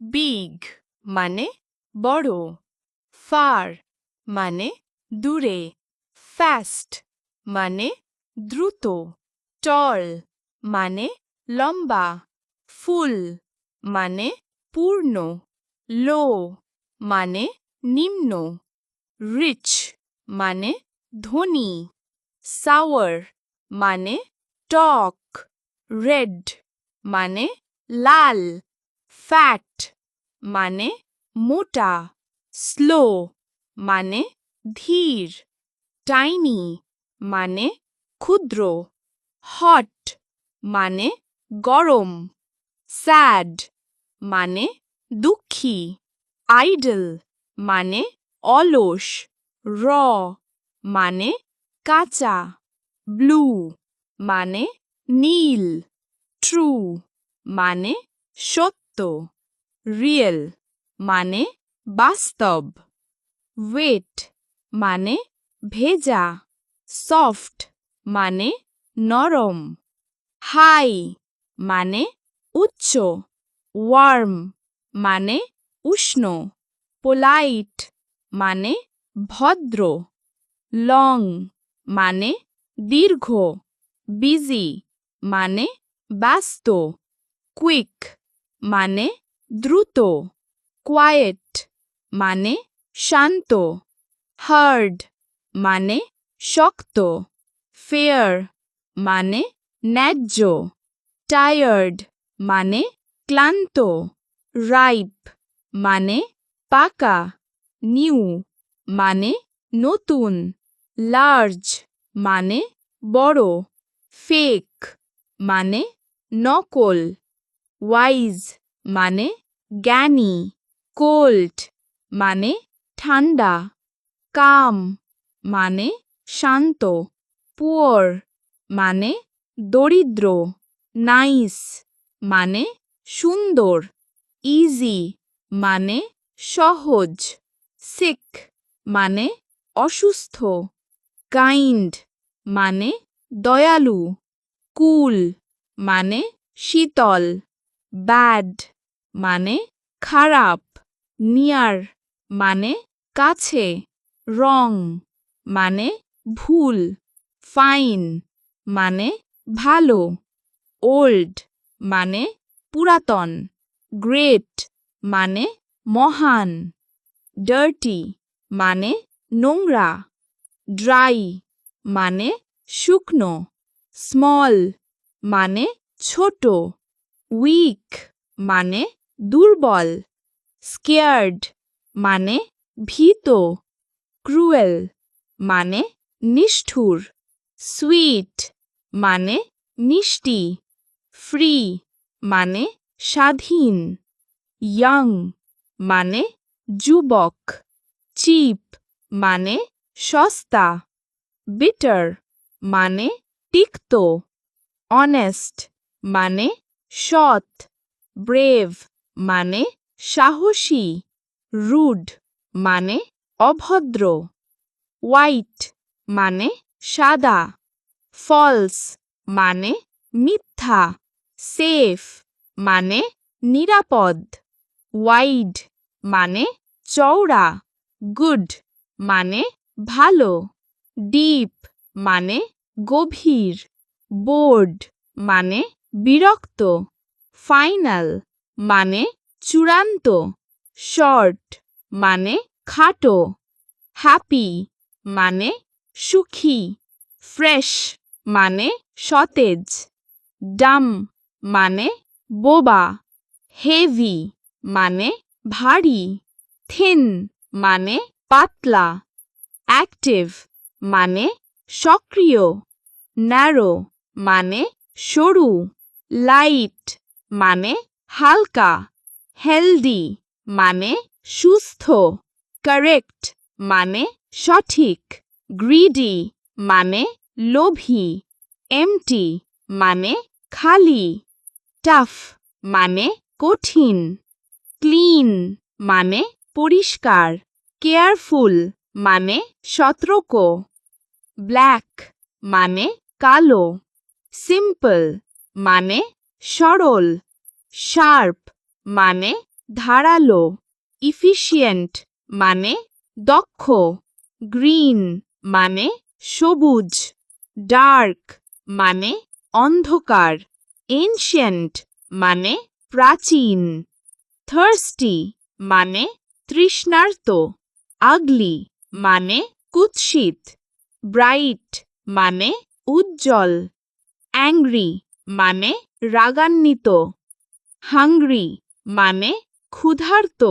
Big মানে বড় fur মানে দূরে ফাস্ট মানে দ্রুত টল মানে লম্বা ফুল মানে পূর্ণ লো মানে নিম্ন রিচ মানে ধনী সাওয়ার মানে টক রেড মানে লাল ফ্যাট মানে মোটা স্লো মানে ধীর টাইনি মানে ক্ষুদ্র হট মানে গরম স্যাড মানে দুঃখী আইডল মানে অলস র মানে কাঁচা ব্লু মানে নীল ট্রু মানে সত্য। রিয়েল মানে বাস্তব। ওয়েট মানে ভেজা। সফট মানে নরম। হাই মানে উচ্চ। ওয়ার্ম মানে উষ্ণ। পোলাইট মানে ভদ্র। লং মানে দীর্ঘ। বিজি মানে ব্যস্ত। কুইক মানে দ্রুত কোয়েট মানে শান্ত হার্ড মানে শক্ত ফেয়ার মানে ন্যায্য টায়ার্ড মানে ক্লান্ত রাইপ মানে পাকা নিউ মানে নতুন লার্জ মানে বড় ফেক মানে নকল। ওয়াইজ মানে জ্ঞানী কোল্ড মানে ঠান্ডা কাম মানে শান্ত পুয়ার মানে দরিদ্র নাইস মানে সুন্দর ইজি মানে সহজ সিক মানে অসুস্থ কাইন্ড মানে দয়ালু কুল মানে শীতল। ব্যাড মানে খারাপ নিয়ার মানে কাছে রং মানে ভুল ফাইন মানে ভালো ওল্ড মানে পুরাতন গ্রেট মানে মহান ডার্টি মানে নোংরা ড্রাই মানে শুকনো স্মল মানে ছোট। উইক মানে দুর্বল স্কেয়ার্ড মানে ভীত ক্রুয়েল মানে নিষ্ঠুর সুইট মানে মিষ্টি ফ্রি মানে স্বাধীন ইয়াং মানে যুবক চিপ মানে সস্তা বিটার মানে তিক্ত অনেস্ট মানে সৎ ব্রেভ মানে সাহসী রুড মানে অভদ্র হোয়াইট মানে সাদা ফলস মানে মিথ্যা সেফ মানে নিরাপদ ওয়াইড মানে চওড়া গুড মানে ভালো ডিপ মানে গভীর বোর্ড মানে বিরক্ত। ফাইনাল মানে চূড়ান্ত। শর্ট মানে খাটো। হ্যাপি মানে সুখী। ফ্রেশ মানে সতেজ। ডাম মানে বোবা। হেভি মানে ভারী। থিন মানে পাতলা। অ্যাক্টিভ মানে সক্রিয়। ন্যারো মানে সরু। লাইট মানে হালকা হেলদি মানে সুস্থ কারেক্ট মানে সঠিক গ্রিডি মানে লোভী এমটি মানে খালি টাফ মানে কঠিন ক্লিন মানে পরিষ্কার কেয়ারফুল মানে সতর্ক ব্ল্যাক মানে কালো সিম্পল মানে সরল। শার্প মানে ধারালো। ইফিশিয়েন্ট মানে দক্ষ। গ্রিন মানে সবুজ। ডার্ক মানে অন্ধকার। এনশিয়েন্ট মানে প্রাচীন। থার্স্টি মানে তৃষ্ণার্ত। আগলি মানে কুৎসিত। ব্রাইট মানে উজ্জ্বল। অ্যাংরি মানে রাগান্বিত। হাংরি মানে ক্ষুধার্ত।